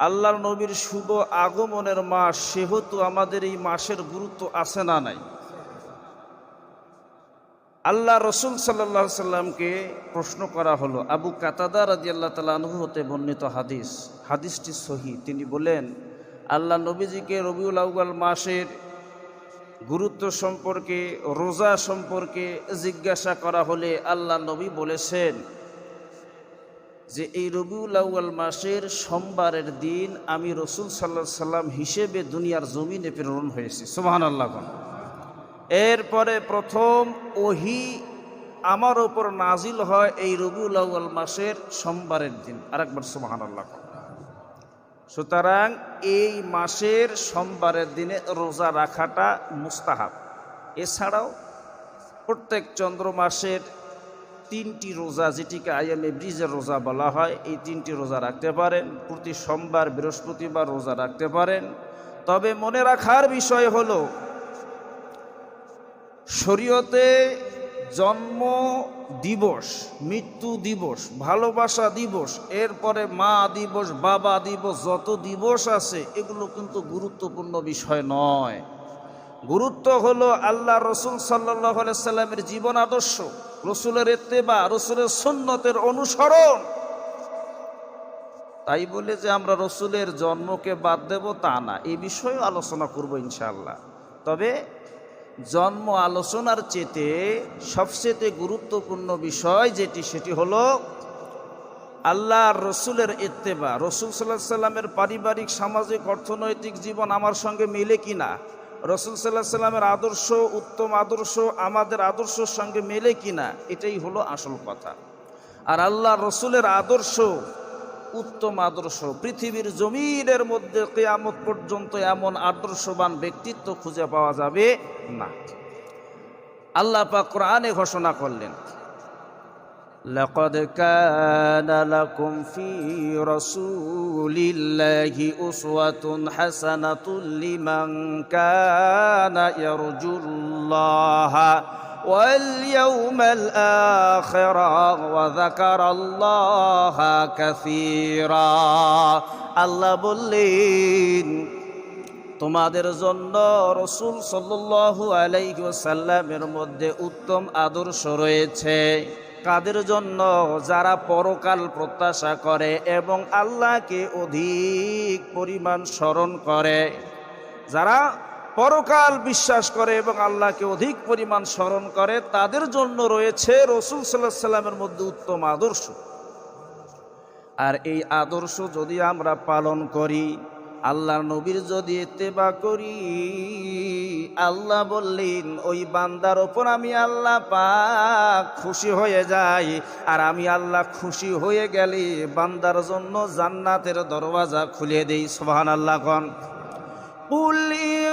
আল্লাহর নবীর শুভ আগমনের মাস, সেহেতু আমাদের এই মাসের গুরুত্ব আছে না নাই। আল্লাহ রসুল সাল্লাহ সাল্লামকে প্রশ্ন করা হলো, আবু কাতাদা রাজি আল্লাহ তালু হতে বর্ণিত হাদিস, হাদিসটি সহি। তিনি বলেন, আল্লাহ নবীজিকে রবিউল আউ্বাল মাসের গুরুত্ব সম্পর্কে, রোজা সম্পর্কে জিজ্ঞাসা করা হলে আল্লাহ নবী বলেছেন যে এই রবিউল আউ্বাল মাসের সোমবারের দিন আমি রসুল সাল্লাহ সাল্লাম হিসেবে দুনিয়ার জমিনে প্রেরণ হয়েছি। সোহান আল্লাহ এরপরে প্রথম ওহি আমার ওপর নাজিল হয় এই রবিউল আউ্বাল মাসের সোমবারের দিন। আরেকবার সোহান আল্লাহ সুতরাং এই মাসের সোমবারের দিনে রোজা রাখাটা মুস্তাহাব। এছাড়াও প্রত্যেক চন্দ্র মাসের তিনটি রোজা যেটিকে আইএমএ ব্রিজের রোজা বলা হয়, এই তিনটি রোজা রাখতে পারেন। প্রতি সোমবার, বৃহস্পতিবার রোজা রাখতে পারেন। তবে মনে রাখার বিষয় হল, শরীয়তে জন্ম দিবস, মৃত্যু দিবস, ভালোবাসা দিবস, এরপরে মা দিবস, বাবা দিবস, যত দিবস আছে, এগুলো কিন্তু গুরুত্বপূর্ণ বিষয় নয়। গুরুত্ব হলো আল্লাহ রসুল সাল্লাহ সাল্লামের জীবন আদর্শ। রসুলের এত্তেবা রসুলের সন্ন্যতের অনুসরণ। তাই বলে যে আমরা রসুলের জন্মকে বাদ দেব তা না এই বিষয়েও আলোচনা করব ইনশাল্লাহ তবে জন্ম আলোচনার চেতে সবচেয়ে গুরুত্বপূর্ণ বিষয় যেটি, সেটি হলো আল্লাহ রসুলের ইত্তেবা। রসুল সাল্লাহ সাল্লামের পারিবারিক, সামাজিক, অর্থনৈতিক জীবন আমার সঙ্গে মেলে কিনা? রসুল সাল্লাহ সাল্লামের আদর্শ, উত্তম আদর্শ আমাদের আদর্শের সঙ্গে মেলে কিনা, এটাই হলো আসল কথা। আর আল্লাহ রসুলের আদর্শ, উত্তম আদর্শ, পৃথিবীর জমিনের মধ্যে কেয়ামত পর্যন্ত এমন আদর্শবান ব্যক্তিত্ব খুঁজে পাওয়া যাবে না। আল্লাহ পাক কোরআনে ঘোষণা করলেন لقد كان لكم في رسول الله أسوة حسنة لمن كان يرجو الله واليوم الآخر وذكر الله كثيرا الله বললেন তোমাদের জন্য রসুল সাল্লু আলাইসাল্লামের মধ্যে উত্তম আদর্শ রয়েছে কাদের জন্য? যারা পরকাল প্রত্যাশা করে এবং আল্লাহকে অধিক পরিমাণ স্মরণ করে। যারা পরকাল বিশ্বাস করে এবং আল্লাহকে অধিক পরিমাণ স্মরণ করে, তাদের জন্য রয়েছে রসুল সাল্লাহ সাল্লামের মধ্যে উত্তম আদর্শ। আর এই আদর্শ যদি আমরা পালন করি আল্লাহর নবীর যদি এতেবা করি আল্লাহ বললেন ওই বান্দার ওপর আমি আল্লাহ পাক খুশি হয়ে যাই আর আমি আল্লাহ খুশি হয়ে গেলে বান্দার জন্য জান্নাতের দরওয়াজা খুলে দেই সোহান আল্লাহ কন قل إن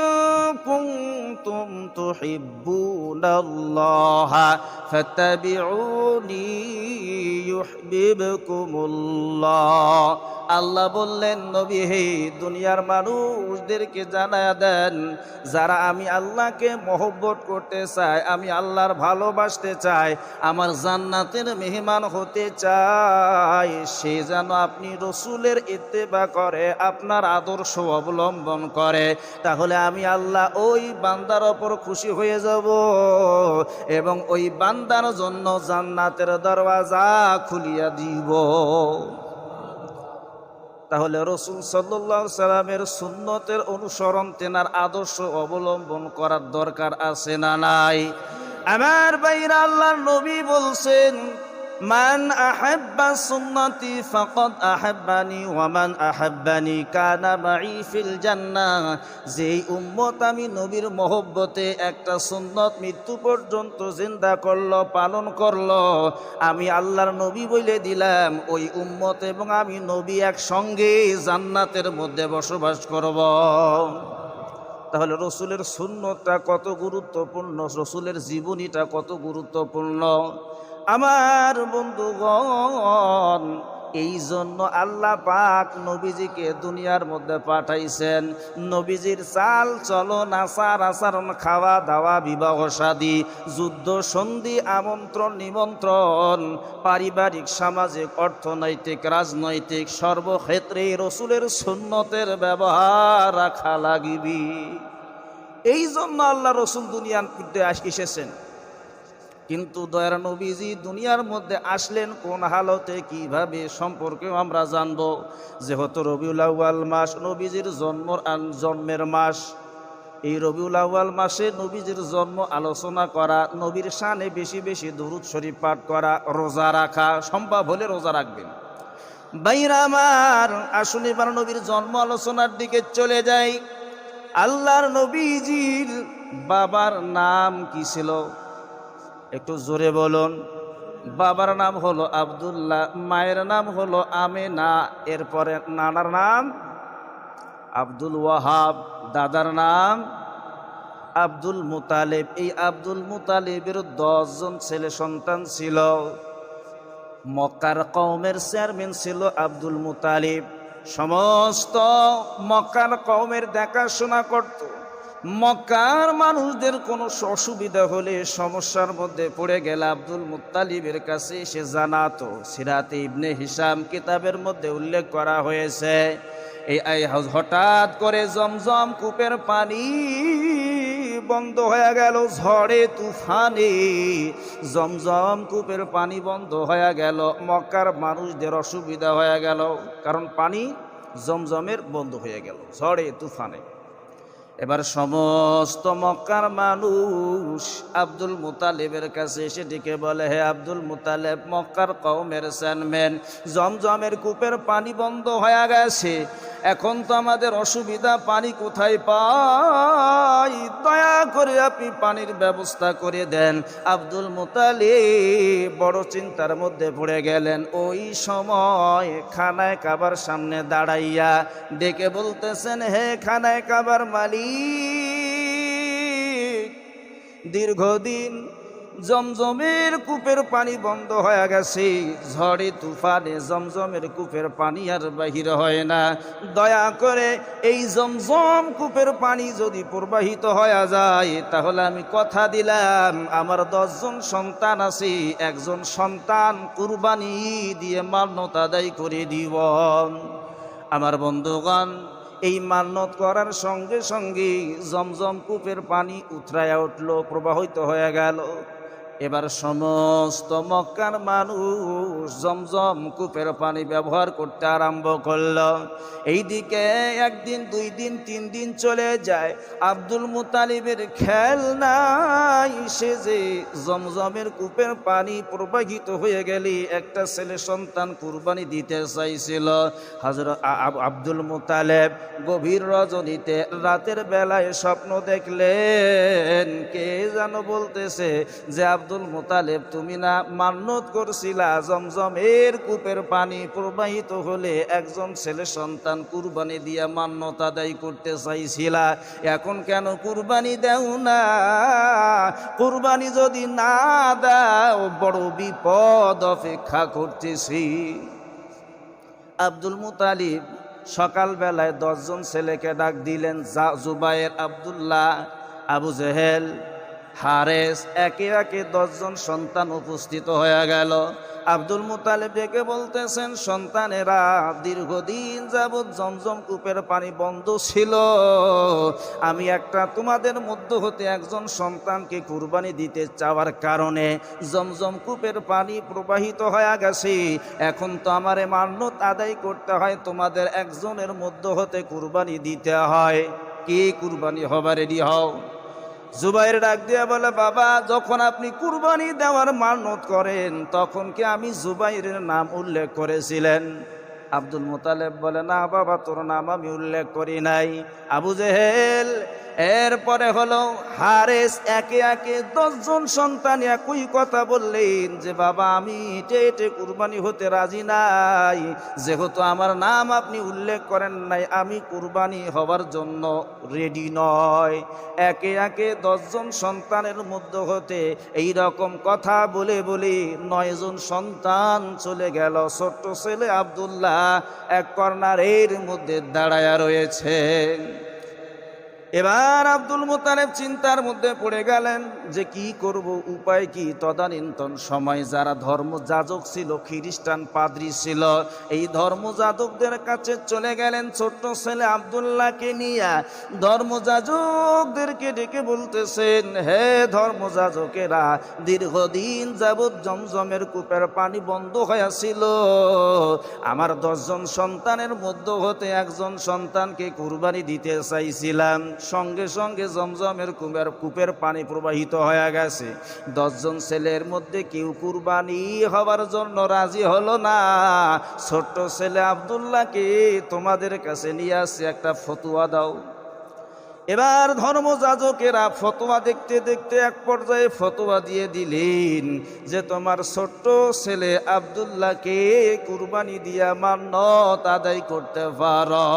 كنتم تحبون الله فاتبعوني يحببكم الله আল্লাহ বললেন, নবী, হে দুনিয়ার মানুষদেরকে জানায় দেন, যারা আমি আল্লাহকে মহব্বত করতে চাই, আমি আল্লাহর ভালোবাসতে চাই, আমার জান্নাতের মেহমান হতে চাই, সে যেন আপনি রসুলের ইত্তেবা করে, আপনার আদর্শ অবলম্বন করে, তাহলে আমি আল্লাহ ওই বান্দার ওপর খুশি হয়ে যাব এবং ওই বান্দার জন্য জান্নাতের দরওয়াজা খুলিয়া দিব। তাহলে রসুল সাল্লাহ সাল্লামের সুন্নতের অনুসরণ তেনার আদর্শ অবলম্বন করার দরকার আছে না নাই? আমার বাইরা আল্লাহ নবী বলছেন মান আহাব্বা সুন্নতি ফাকাদ আহাব্বানি ওয়ামান আহাব্বানি কানা মাই ফিল জান্নাহ। যেই উম্মত আমি নবীর মহব্বতে একটা সুন্নত মৃত্যু পর্যন্ত জিন্দা করল, পালন করল, আমি আল্লাহর নবী বলে দিলাম, ওই উম্মত এবং আমি নবী একসঙ্গে জান্নাতের মধ্যে বসবাস করব। তাহলে রসুলের শূন্যতা কত গুরুত্বপূর্ণ? রসুলের জীবনীটা কত গুরুত্বপূর্ণ? আমার বন্ধুগণ, এই জন্য আল্লাহ পাক নবীজিকে দুনিয়ার মধ্যে পাঠাইছেন। নবীজির চাল, চলন, আচার, আচরণ, খাওয়া দাওয়া, বিবাহ সাদী, যুদ্ধ সন্ধি, আমন্ত্রণ, নিমন্ত্রণ, পারিবারিক, সামাজিক, অর্থনৈতিক, রাজনৈতিক, সর্বক্ষেত্রে রসুলের সুন্নতের ব্যবহার রাখা লাগিবি। এই জন্য আল্লাহ রসুল দুনিয়ার এসেছেন। কিন্তু দয়ার নবীজি দুনিয়ার মধ্যে আসলেন কোন হালতে, কীভাবে সম্পর্কে আমরা জানব। যেহেতু রবিউল আউয়াল মাস নবীজির জন্ম জন্মের মাস, এই রবিউল আউয়াল মাসে নবীজির জন্ম আলোচনা করা, নবীর শানে বেশি বেশি দরুদ শরীফ পাঠ করা, রোজা রাখা সম্ভব হলে রোজা রাখবেন। বাইরা আমার আসুন এবার নবীর জন্ম আলোচনার দিকে চলে যাই। আল্লাহর নবীজির বাবার নাম কি ছিল? একটু জোরে বলুন। বাবার নাম হলো আব্দুল্লাহ, মায়ের নাম হলো আমিনা, এরপরে নানার নাম আব্দুল ওয়াহাব, দাদার নাম আব্দুল মুতালেব। এই আব্দুল মুতালেবের দশজন ছেলে সন্তান ছিল। মক্কার কওমের চেয়ারম্যান ছিল আব্দুল মুতালিব। সমস্ত মক্কার কওমের দেখাশোনা করত। মক্কার মানুষদের কোনো অসুবিধা হলে সমস্যার মধ্যে পড়ে গেলে আব্দুল মুতালিবের কাছে সে জানাতো। সিরাতে ইবনে হিসাম কিতাবের মধ্যে উল্লেখ করা হয়েছে, এই হঠাৎ করে জমজম কূপের পানি বন্ধ হয়ে গেল, ঝড়ে তুফানে জমজম কূপের পানি বন্ধ হয়ে গেল, মক্কার মানুষদের অসুবিধা হয়ে গেল, কারণ পানি জমজমের বন্ধ হয়ে গেল, ঝড়ে তুফানে। এবার সমস্ত মক্কার মানুষ আব্দুল মোতালেবের কাছে এসে ডেকে বলে, হে আব্দুল মুতালেব, মক্কার কৌমের চেয়ারম্যান, জমজমের কূপের পানি বন্ধ হয়ে গেছে। এখন তো আমাদের অসুবিধা, পানি কোথায় পাই? দয়া করে আপনি পানির ব্যবস্থা করে দেন। আব্দুল মুতালি বড় চিন্তার মধ্যে পড়ে গেলেন। ওই সময় খানায় কাবার সামনে দাঁড়াইয়া ডেকে বলতেছেন, হে খানায় কাবার মালিক, দীর্ঘদিন জমজমের কূপের পানি বন্ধ হয়ে গেছে। ঝড়ে তুফানে জমজমের কূপের পানি আর বাহির হয় না। দয়া করে এই জমজম কূপের পানি যদি প্রবাহিত হয়ে যায়, তাহলে আমি কথা দিলাম, আমার দশজন সন্তান আছে, একজন সন্তান কুরবানি দিয়ে মান্যতা আদায় করে দিব। আমার বন্ধুগণ, এই মান্যত করার সঙ্গে সঙ্গে জমজম কূপের পানি উথরাইয়া উঠল, প্রবাহিত হয়ে গেল। এবার সমস্ত মক্কার মানুষ জমজম কূপের পানি ব্যবহার করতে আরম্ভ করল। এইদিকে একদিন, দুই দিন, তিন দিন চলে যায়। আব্দুল মুতালিবের খেল নাই, সে যে জমজমের কূপের পানি প্রবাহিত হয়ে গেলে একটা ছেলে সন্তান কুরবানি দিতে চাইছিল। হজরত আব্দুল মুতালেব গভীর রজনীতে রাতের বেলায় স্বপ্ন দেখলেন, কে যেন বলতেছে যে আব্দুল মুতালেব, তুমি না মান্যত করছিলা? জমজম এর কূপের পানি প্রবাহিত হলে একজন ছেলে সন্তান কুরবানি দিয়া মান্যত আদায় করতে চাইছিলা। এখন কেন কুরবানি দেও না? কুরবানি যদি না দাও, বড় বিপদ অপেক্ষা করতেছি। আব্দুল মুতালিব সকালবেলায় দশজন ছেলেকে ডাক দিলেন জুবায়ের আবদুল্লাহ, আবু জেহেল হারেস, একে একে দশজন সন্তান উপস্থিত হয়ে গেল। আব্দুল মুতালেব ডেকে বলতেছেন, সন্তানেরা, দীর্ঘদিন যাবৎ জমজম কূপের পানি বন্ধ ছিল। আমি একটা তোমাদের মধ্য হতে একজন সন্তানকে কুরবানি দিতে চাওয়ার কারণে জমজম কূপের পানি প্রবাহিত হয়ে গেছে। এখন তো আমার মান্যত আদায় করতে হয়, তোমাদের একজনের মধ্য হতে কুরবানি দিতে হয়। কে কুরবানি হবার রেডি হও। জুবাইর ডাক দিয়ে বলে, বাবা, যখন আপনি কুরবানি দেওয়ার মানত করেন, তখন কি আমি জুবাইরের নাম উল্লেখ করেছিলেন? আব্দুল মোতালেব বলে, না বাবা, তোর নাম আমি উল্লেখ করি নাই। আবু জেহেল, এরপরে হলো হারেস, একে একে দশজন সন্তান একই কথা বললেন যে, বাবা, আমি এটে এটে কুরবানি হতে রাজি নাই। যেহেতু আমার নাম আপনি উল্লেখ করেন নাই, আমি কুরবানি হবার জন্য রেডি নয়। একে একে দশজন সন্তানের মধ্য হতে এই রকম কথা বলে বলে নয়জন সন্তান চলে গেল। ছোট্ট ছেলে আবদুল্লাহ এক কর্নারের মধ্যে দাঁড়ায়া রয়েছে। এবার আব্দুল মোতালেব চিন্তার মধ্যে পড়ে গেলেন যে কি করব, উপায় কি? তদানীন্তন সময় যারা ধর্ম যাজক ছিল, খ্রিস্টান পাদ্রি ছিল, এই ধর্ম যাজকদের কাছে চলে গেলেন ছোট্ট ছেলে আবদুল্লাহকে নিয়ে। ধর্ম যাজকদেরকে ডেকে বলতেছেন, হে ধর্ম যাজকেরা দীর্ঘদিন যাবৎ জমজমের কূপের পানি বন্ধ হয়েছিল আমার দশজন সন্তানের মধ্য হতে একজন সন্তানকে কুরবানি দিতে চাইছিলাম। সঙ্গে সঙ্গে জমজমের কুমের, কূপের পানি প্রবাহিত হয়ে গেছে। দশজন ছেলের মধ্যে কেউ কুরবানি হবার জন্য রাজি হলো না। ছোট্ট ছেলে আবদুল্লাহকে তোমাদের কাছে নিয়ে আসছে, একটা ফতুয়া দাও। এবার ধর্মযাজকেরা ফতোয়া দেখতে দেখতে এক পর্যায়ে ফতোয়া দিয়ে দিলেন যে, তোমার ছোট্ট ছেলে আবদুল্লাহকে কুরবানি দিয়া মান্য আদায় করতে পারো।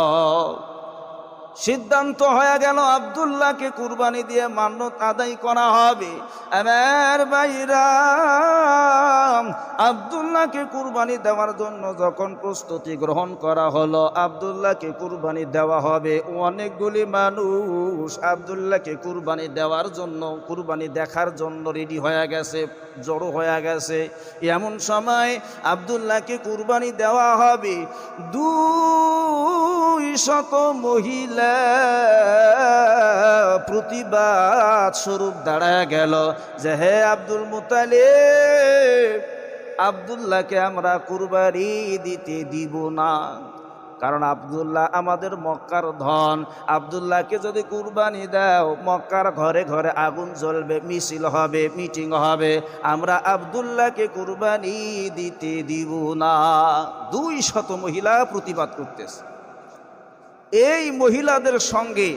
সিদ্ধান্ত হয়ে গেল আবদুল্লাহকে কুরবানি দিয়ে মান্যত আদায় করা হবে। আমার বাইরা আবদুল্লাহকে কুরবানি দেওয়ার জন্য যখন প্রস্তুতি গ্রহণ করা হলো, আবদুল্লাহকে কুরবানি দেওয়া হবে। অনেকগুলি মানুষ আবদুল্লাহকে কুরবানি দেওয়ার জন্য, কুরবানি দেখার জন্য রেডি হয়ে গেছে, জড়ো হয়ে গেছে। এমন সময় আবদুল্লাহকে কুরবানি দেওয়া হবে। দুই শত মহিলা প্রতিবাদ স্বরূপ দাঁড়ায় গেল। যে হে আব্দুল মুতালে আবদুল্লাহকে আমরা কুরবানি দিতে দিব না। কারণ আবদুল্লাহ আমাদের মক্কার ধন। আবদুল্লাহকে যদি কুরবানি দাও, মক্কার ঘরে ঘরে আগুন জ্বলবে, মিছিল হবে, মিটিং হবে। আমরা আবদুল্লাহকে কুরবানি দিতে দিব না। দুই শত মহিলা প্রতিবাদ করতেছে। এই মহিলাদের সঙ্গে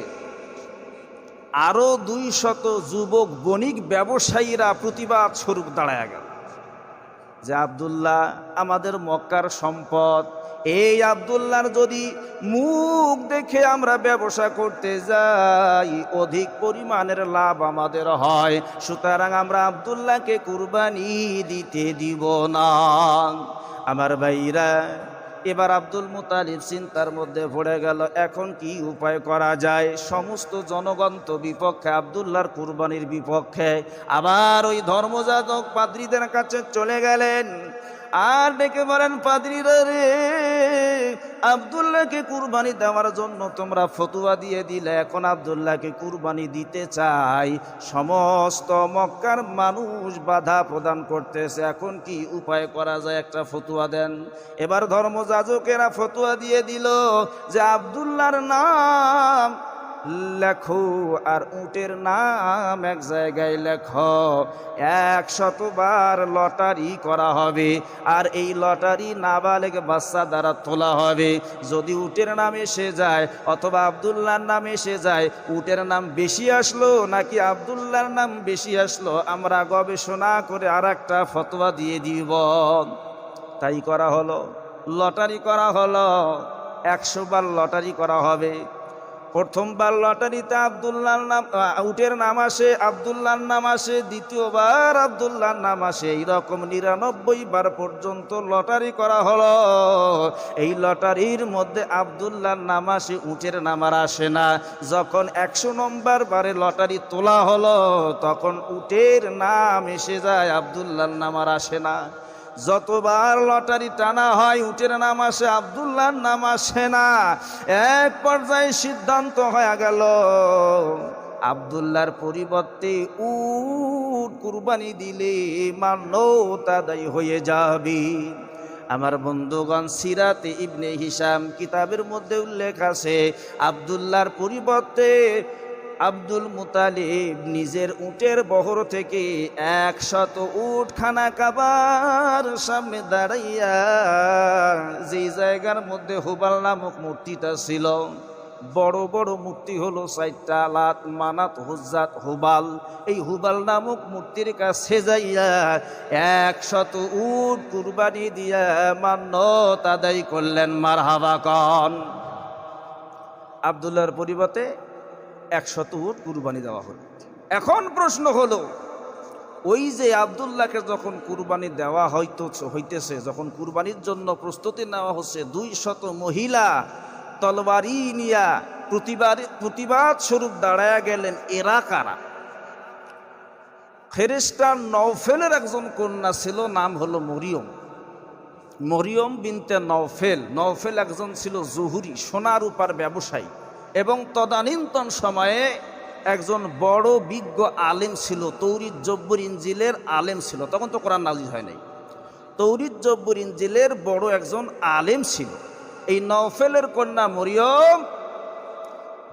আরও দুই শত যুবক, বণিক ব্যবসায়ীরা প্রতিবাদ স্বরূপ দাঁড়ায় গেল। যে আবদুল্লাহ, আমাদের মক্কার সম্পদ। এই আবদুল্লাহর যদি মুখ দেখে আমরা ব্যবসা করতে যাই, অধিক পরিমাণের লাভ আমাদের হয়। সুতরাং আমরা আবদুল্লাহকে কুরবানি দিতে দিব না। আমার ভাইরা এবার আব্দুল মুতালিব চিন্তার মধ্যে ভরে গেল, এখন কি উপায় করা যায়? সমস্ত জনগণ তো বিপক্ষে আবদুল্লার কুরবানির বিপক্ষে। আবার ওই ধর্মজাতক পাদ্রীদের কাছে চলে গেলেন। আর ডেকে বলেন পাদ্রীরা রে, আবদুল্লাহকে কুরবানি দেওয়ার জন্য তোমরা ফতুয়া দিয়ে দিলে। এখন আবদুল্লাহকে কুরবানি দিতে চাই। সমস্ত মক্কার মানুষ বাধা প্রদান করতেছে। এখন কি উপায় করা যায়? একটা ফতুয়া দেন। এবার ধর্মযাজকেরা ফতুয়া দিয়ে দিল যে, আবদুল্লাহর নাম লেখো আর উটের নাম এক জায়গায় লেখ। এক শতবার লটারি করা হবে আর এই লটারি নাবালেগ বাচ্চা দ্বারা তোলা হবে। যদি উটের নাম এসে যায় অথবা আবদুল্লাহর নাম এসে যায়, উটের নাম বেশি আসলো নাকি আবদুল্লাহর নাম বেশি আসলো, আমরা গবেষণা করে আর একটা ফতোয়া দিয়ে দিব। তাই করা হলো, লটারি করা হলো একশো বার লটারি করা হবে। প্রথমবার লটারিতে আবদুল্লাহর নাম উটের নাম আসে, আবদুল্লাহর নাম আসে, দ্বিতীয়বার আবদুল্লাহর নাম আসে। এইরকম নিরানব্বই বার পর্যন্ত লটারি করা হলো। এই লটারির মধ্যে আবদুল্লাহর নাম আসে, উটের নাম আর আসে না। যখন একশো নম্বর বারে লটারি তোলা হলো, তখন উটের নাম এসে যায়, আবদুল্লাহর নাম আর আসে না। যতবার লটারি টানা হয়, উটের নাম আসে, আবদুল্লাহর নাম আসে না। এক পর্যায়ে সিদ্ধান্ত হয়ে গেল, আবদুল্লাহর পরিবর্তে উট কুরবানি দিলে মান্য তাদাই হয়ে যাবে। আমার বন্ধুগণ, সিরাতে ইবনে হিসাম কিতাবের মধ্যে উল্লেখ আছে, আবদুল্লাহর পরিবর্তে আব্দুল মুতালিব নিজের উটের বহর থেকে একশত উট খানা কাবার সামনে দাঁড়াইয়া যেই জায়গার মধ্যে হুবাল নামক মূর্তিটা ছিল, বড় বড় মূর্তি হলো সাইটটা লাত মানাত হুজাত হুবাল। এই হুবাল নামক মূর্তির কাছে যাইয়া একশত উট কুরবানি দিয়া মান্যত আদায় করলেন মার হাবা কন। আবদুল্লাহর পরিবর্তে একশত কুরবানি দেওয়া হলো। এখন প্রশ্ন হলো, ওই যে আবদুল্লাহকে যখন কুরবানি দেওয়া হয়তো হইতেছে, যখন কুরবানির জন্য প্রস্তুতি নেওয়া হচ্ছে দুই শত মহিলা তলবারি নিয়া প্রতিবাদ প্রতিবাদ স্বরূপ দাঁড়ায়া গেলেন, এরা কারা? ফেরেস্টার নওফেলের একজন কন্যা ছিল, নাম হলো মরিয়ম। মরিয়ম বিনতে নওফেল নওফেল একজন ছিল জহুরি সোনার উপার ব্যবসায়ী। এবং তদানীন্তন সময়ে একজন বড় বিজ্ঞ আলেম ছিল, তৌরিদ জব্বর ইঞ্জিলের আলেম ছিল। তখন তো কোরআন নাজির হয় নাই। তৌরিদ জব্বর ইঞ্জিলের বড় একজন আলেম ছিল। এই নওফেলের কন্যা মরিয়ম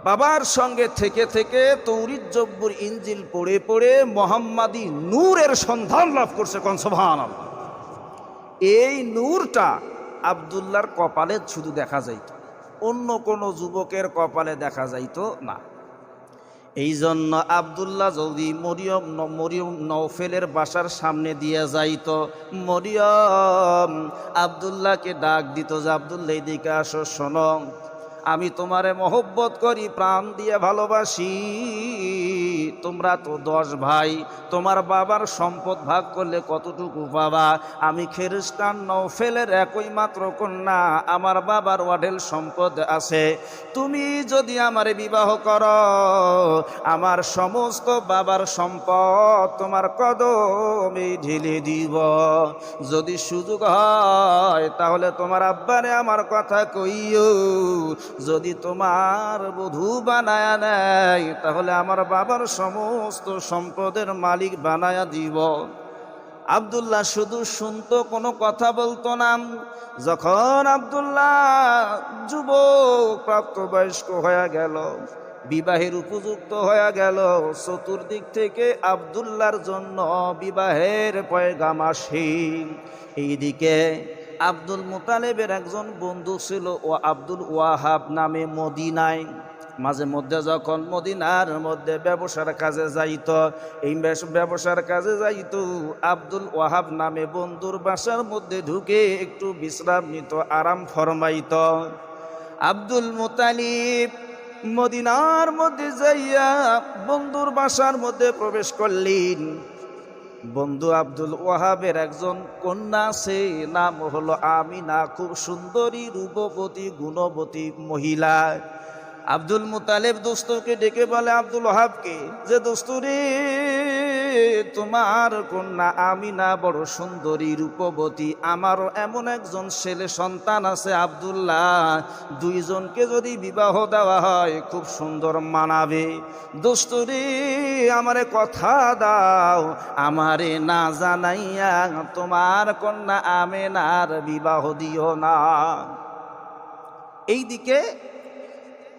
বাবার সঙ্গে থেকে থেকে তৌরিদ জব্বর ইঞ্জিল পড়ে পড়ে মোহাম্মদী নূরের সন্ধান লাভ করছে কনসভান এই নূরটা আবদুল্লার কপালে শুধু দেখা যাইত। অন্য কোনো যুবকের কপালে দেখা যাইত না। এই জন্য আবদুল্লাহ যদি মরিয়ম মরিয়ম নৌফেলের বাসার সামনে দিয়ে যাইত, মরিয়ম আবদুল্লাহকে ডাক দিত যে, আবদুল্লাহ, এদিকে আসো, শোনো। আমি তোমারে মহব্বত করি, প্রাণ দিয়ে ভালোবাসি। তোমরা তো দশ ভাই, তোমার বাবার সম্পদ ভাগ করলে কতটুকু পাবা? আমি খ্রিস্টান নৌফেলের একই মাত্র কন্যা, আমার বাবার ওয়াডেল সম্পদ আছে। তুমি যদি আমারে বিবাহ কর, আমার সমস্ত বাবার সম্পদ তোমার কদমে ঢেলে দিব। যদি সুযোগ হয়, তাহলে তোমার আব্বারে আমার কথা কইও। যদি তোমার বধূ বানায়া নেয়, তাহলে আমার বাবার সমস্ত সম্পদের মালিক বানায়া দিব। আবদুল্লাহ শুধু শুনতো, কোনো কথা বলতো না। যখন আবদুল্লাহ যুবক প্রাপ্তবয়স্ক হয়ে গেল, বিবাহের উপযুক্ত হয়ে গেল, চতুর্দিক থেকে আবদুল্লার জন্য বিবাহের পয়গাম আসে। এইদিকে আব্দুল মুতালেবের একজন বন্ধু ছিল ও আব্দুল ওয়াহাব নামে মদিনায়। মাঝে মধ্যে যখন মদিনার মধ্যে ব্যবসার কাজে যাইত, এই ব্যবসার কাজে যাইত, আব্দুল ওয়াহাব নামে বন্ধুর বাসার মধ্যে ঢুকে একটু বিশ্রাম নিত, আরাম ফরমাইত। আব্দুল মুতালিব মদিনার মধ্যে যাইয়া বন্ধুর বাসার মধ্যে প্রবেশ করলেন। বন্ধু আব্দুল ওয়াহাবের একজন কন্যা, সে নাম হলো আমিনা, খুব সুন্দরী, রূপবতী, গুণবতী মহিলা। আব্দুল মুতালেব দোস্তকে ডেকে বলে, আব্দুল ওয়াহাবকে, যে দোস্তুরে তোমার কন্যা আমিনা বড় সুন্দরী রূপবতী। আমারও এমন একজন ছেলে সন্তান আছে আব্দুল্লাহ। দুইজনকে যদি বিবাহ দেওয়া হয়, খুব সুন্দর মানাবে। দোস্তরে, আমারে কথা দাও। আমারে না জানাইয়া তোমার কন্যা আমেনার বিবাহ দিও না। এইদিকে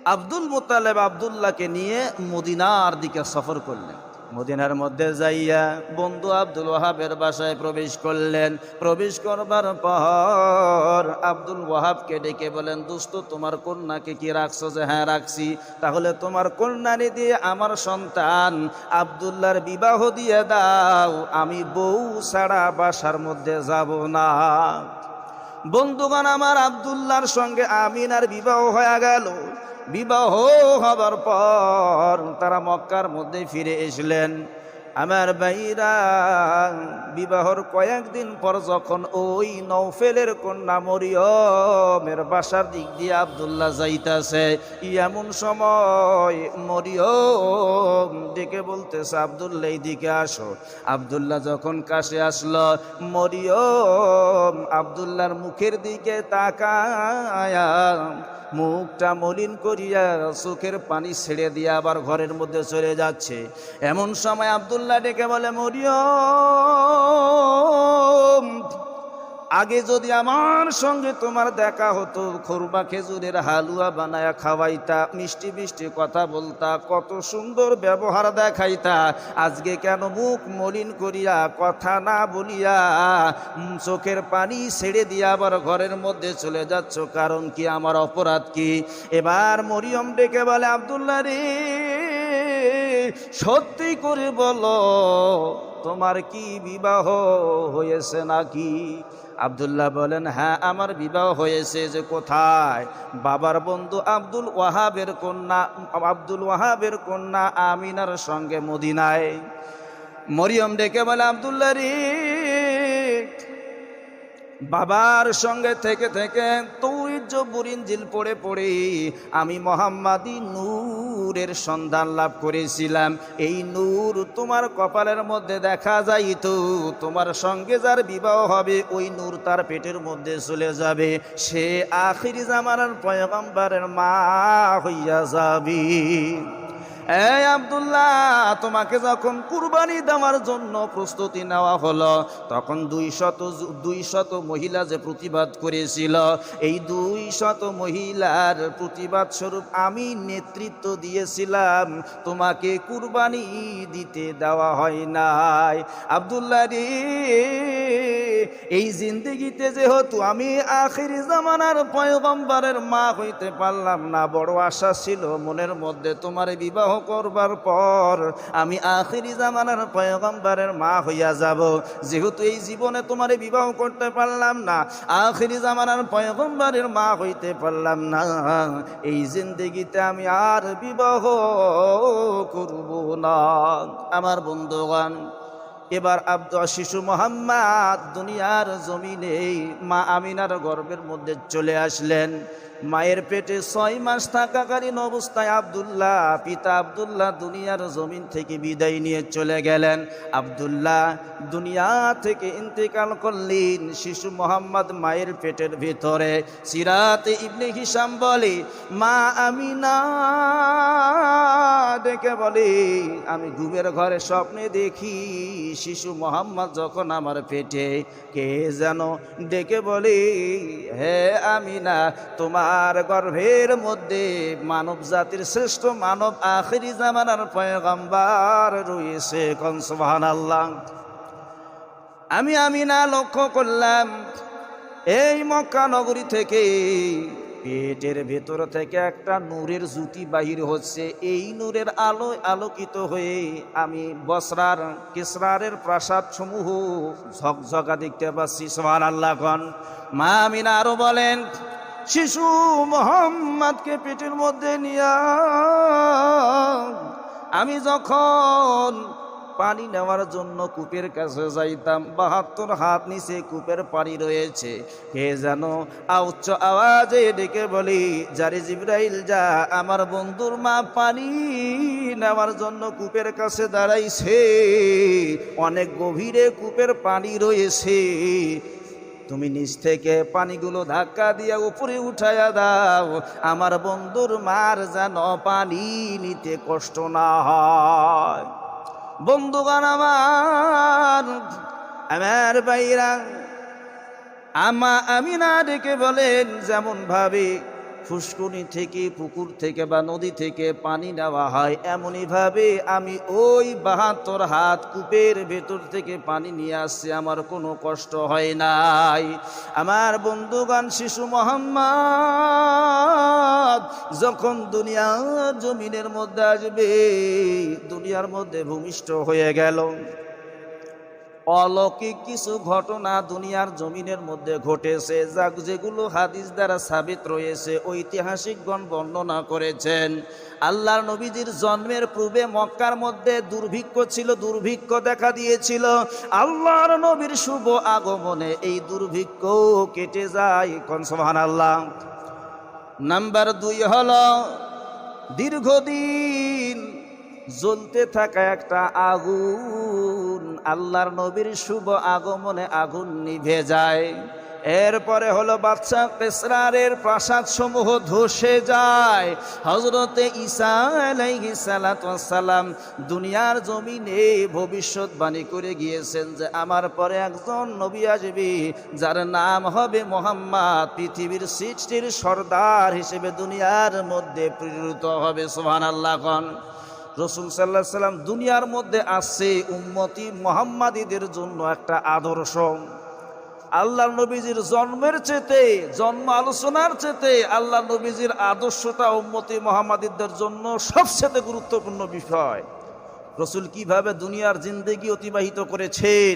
আব্দুল মোতালেব আবদুল্লাহকে নিয়ে মদিনার দিকে সফর করলেন। মদিনার মধ্যে যাইয়া বন্ধু আব্দুল ওয়াহাবের বাসায় প্রবেশ করলেন। প্রবেশ করবার পর আব্দুল ওয়াহাবকে ডেকে বলেন, দোস্ত, তোমার কন্যাকে কি রাখছো যে হ্যাঁ রাখছি। তাহলে তোমার কন্যারে দিয়ে আমার সন্তান আবদুল্লাহর বিবাহ দিয়ে দাও। আমি বউ ছাড়া বাসার মধ্যে যাব না। বন্ধুগণ, আমার আবদুল্লাহর সঙ্গে আমিনার বিবাহ হয়ে গেল। বিবাহ হবার পর তারা মক্কার মধ্যে ফিরে এসলেন। আমার ভাইরা, বিবাহর কয়েকদিন পর যখন ওই নৌফেলের কন্যা মরিয়মের বাসার দিক দিয়ে আবদুল্লাহ যাইতাছে, এমন সময় মরিয়ম ডেকে বলতেছে, আবদুল্লাহ দিকে আসো। আবদুল্লাহ যখন কাছে আসলো, মরিয়ম আবদুল্লাহর মুখের দিকে তাকায়া মুখটা মলিন করিয়া চোখের পানি ছেড়ে দিয়ে আবার ঘরের মধ্যে চলে যাচ্ছে। এমন সময় আবদুল্লাহ ডেকে বলে, মরিয়ম আগে যদি আমার সঙ্গে তোমার দেখা হতো খরবা খেজুরের হালুয়া বানায়া খাওয়াইতা, মিষ্টি মিষ্টি কথা বলতা, কত সুন্দর ব্যবহার দেখাইতা, আজকে কেন মুখ মলিন করিয়া কথা না বলিয়া চোখের পানি ছেড়ে দিয়া আবার ঘরের মধ্যে চলে যাচ্ছ, কারণ কি আমার অপরাধ কি? এবার মরিয়ম ডেকে বলে, আবদুল্লাহ রে, সত্যি করে বলো, তোমার কি বিবাহ হয়েছে নাকি? আবদুল্লাহ বলেন হ্যাঁ আমার বিবাহ হয়েছে যে কোথায়? বাবার বন্ধু আব্দুল ওয়াহাবের কন্যা, আব্দুল ওয়াহাবের কন্যা আমিনার সঙ্গে মদিনায়। মরিয়ম ডেকে বলে আবদুল্লা রে, বাবার সঙ্গে থেকে থেকে তৌরিজ্য জিল পড়ে পড়ে আমি মোহাম্মাদি নূরের সন্ধান লাভ করেছিলাম। এই নূর তোমার কপালের মধ্যে দেখা যাইত, তোমার সঙ্গে যার বিবাহ হবে, ওই নূর তার পেটের মধ্যে চলে যাবে। সে আখিরি জামানার পয়গম্বরের মা হইয়া যাবি। এই আবদুল্লাহ, তোমাকে যখন কুরবানি দেওয়ার জন্য প্রস্তুতি নেওয়া হলো, তখন দুই শত দুই শত মহিলা যে প্রতিবাদ করেছিল, এই দুই শত মহিলার প্রতিবাদ স্বরূপ আমি নেতৃত্ব দিয়েছিলাম, তোমাকে কুরবানি দিতে দেওয়া হয় নাই। আবদুল্লাহ রে এই জিন্দগিতে যেহেতু আমি আখির জামানার পয়গম্বরের মা হইতে পারলাম না, বড় আশা ছিল মনের মধ্যে তোমার বিবাহ করবার পর আমি আখিরি জামানার পয়গম্বরের মা হইয়া যাব। যেহেতু এই জীবনে তোমার বিবাহ করতে পারলাম না, আখিরি জামানার পয়গম্বরের মা হইতে পারলাম না, এই জিন্দগিতে আমি আর বিবাহ করব না। আমার বন্ধুগণ এবার আব্দ শিশু মোহাম্মদ দুনিয়ার জমিনে মা আমিনার গর্বের মধ্যে চলে আসলেন। মায়ের পেটে ছয় মাস থাকাকালীন অবস্থায় আবদুল্লাহ, পিতা আবদুল্লাহ দুনিয়ার জমিন থেকে বিদায় নিয়ে চলে গেলেন। আবদুল্লাহ দুনিয়া থেকে ইন্তেকাল করলেন শিশু মোহাম্মদ মায়ের পেটের ভিতরে। সিরাতে ইবনে হিসাম বলে, মা আমি না ডেকে বলে, আমি ঘুমের ঘরে স্বপ্নে দেখি শিশু মোহাম্মদ যখন আমার পেটে, কে যেন ডেকে বলে, হে আমি না তোমার গর্ভের মধ্যে মানব জাতির শ্রেষ্ঠ মানব আখেরি জামানার পয়গম্বার রয়েছে কনসবাহান আল্লাহ আমি আমিনা লক্ষ্য করলাম, এই মক্কা নগরী থেকে পেটের ভেতর থেকে একটা নূরের জুতি বাহির হচ্ছে। এই নূরের আলো আলোকিত হয়ে আমি বসরার কেসরারের প্রাসাদ সমূহ ঝকঝকা দেখতে পাচ্ছি সোহান আল্লাহন মা আমিনা আরও বলেন শিশু মোহাম্মদকে পেটের মধ্যে নিয়া আমি যখন পানি নেওয়ার জন্য কূপের কাছে যাইতাম, বাহাত্তর হাত নিচে কূপের পানি রয়েছে। কে যেন উচ্চ আওয়াজে ডেকে বলি জারি জিব্রাইল, যা, আমার বন্ধুর মা পানি নেওয়ার জন্য কূপের কাছে দাঁড়াইছে। অনেক গভীরে কূপের পানি রয়েছে। তুমি নিচ থেকে পানিগুলো ধাক্কা দিয়ে উপরে উঠাইয়া দাও। আমার বন্ধুর মার যেন পানি নিতে কষ্ট না হয়। বন্ধুগান আমার আমার বাইরা আমা আমি না ডেকে বলেন যেমন ভাবে ফুসকুনি থেকে, পুকুর থেকে বা নদী থেকে পানি নেওয়া হয়। এমনইভাবে আমি ওই বাহাত্তর হাত কূপের ভেতর থেকে পানি নিয়ে আসছি, আমার কোনো কষ্ট হয় নাই। আমার বন্ধুগান শিশু মোহাম্মদ, যখন দুনিয়ার জমিনের মধ্যে আসবে, দুনিয়ার মধ্যে ভূমিষ্ঠ হয়ে গেল। অলৌকিক কিছু ঘটনা দুনিয়ার জমিনের মধ্যে ঘটেছে যা যেগুলো হাদিস দ্বারা সাবিত রয়েছে, ঐতিহাসিকগণ বর্ণনা করেছেন। আল্লাহর নবীজির জন্মের পূর্বে মক্কার মধ্যে দুর্ভিক্ষ ছিল, দুর্ভিক্ষ দেখা দিয়েছিল। আল্লাহর নবীর শুভ আগমনে এই দুর্ভিক্ষ কেটে যায় কনসভান আল্লাহ নাম্বার দুই হল, দীর্ঘদিন জ্বলতে থাকা একটা আগুন, আল্লাহর নবীর শুভ আগমনে আগুন নিভে যায়। এরপরে হলো বাচ্চা পেসরারের প্রাসাদ সমূহ ধসে যায়। হজরতে ঈসা আলাইহিস সালাম দুনিয়ার জমিনে ভবিষ্যৎবাণী করে গিয়েছেন যে, আমার পরে একজন নবী আসবে, যার নাম হবে মোহাম্মদ। পৃথিবীর সৃষ্টির সর্দার হিসেবে দুনিয়ার মধ্যে প্রেরিত হবে। সোহান আল্লাহ রসুল সাল্লাহ সাল্লাম দুনিয়ার মধ্যে আসছে উম্মতি মোহাম্মাদীদের জন্য একটা আদর্শ। আল্লাহ নবীজির জন্মের চেতে জন্ম আলোচনার চেতে আল্লাহ নবীজির আদর্শটা উম্মতি মোহাম্মাদীদের জন্য সবচেয়ে গুরুত্বপূর্ণ বিষয়। রসুল কীভাবে দুনিয়ার জিন্দেগি অতিবাহিত করেছেন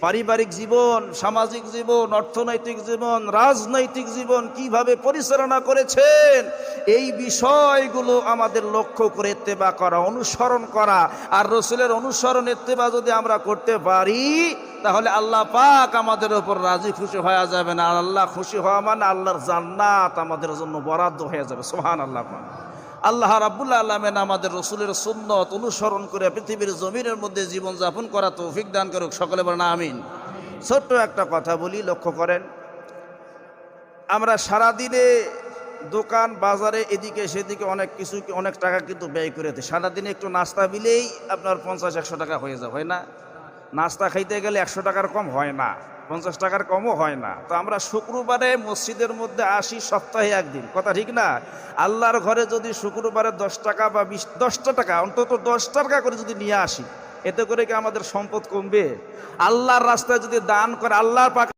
পারিবারিক জীবন, সামাজিক জীবন, অর্থনৈতিক জীবন, রাজনৈতিক জীবন কীভাবে পরিচালনা করেছেন? এই বিষয়গুলো আমাদের লক্ষ্য করে এত্তেবা করা, অনুসরণ করা। আর রসুলের অনুসরণ এত্তেবা যদি আমরা করতে পারি, তাহলে আল্লাহ পাক আমাদের ওপর রাজি খুশি হওয়া যাবে না। আল্লাহ খুশি হওয়া মানে আল্লাহর জান্নাত আমাদের জন্য বরাদ্দ হয়ে যাবে। সোহান আল্লাহ পাক। আল্লাহ রাবুল্লাহ আলমেন আমাদের রসুলের সুন্নত অনুসরণ করে পৃথিবীর জমিনের মধ্যে জীবনযাপন করা তৌফিক দান করুক। সকলে বলেন আমিন। ছোট্ট একটা কথা বলি, লক্ষ্য করেন। আমরা সারাদিনে দোকান, বাজারে, এদিকে, সেদিকে অনেক কিছু, অনেক টাকা কিন্তু ব্যয় করে দিই। সারাদিনে একটু নাস্তা বিলেই আপনার পঞ্চাশ, একশো টাকা হয়ে যায়, হয় না? নাস্তা খাইতে গেলে একশো টাকার কম হয় না। পঞ্চাশ টাকার কমও হয় না। তো আমরা শুক্রবারে মসজিদের মধ্যে আসি সপ্তাহে একদিন। কথা ঠিক না? আল্লাহর ঘরে যদি শুক্রবারে দশ টাকা বা বিশ, দশটা টাকা, অন্তত দশ টাকা করে যদি নিয়ে আসি, এতে করে কি আমাদের সম্পদ কমবে? আল্লাহর রাস্তায় যদি দান করে, আল্লাহর পাক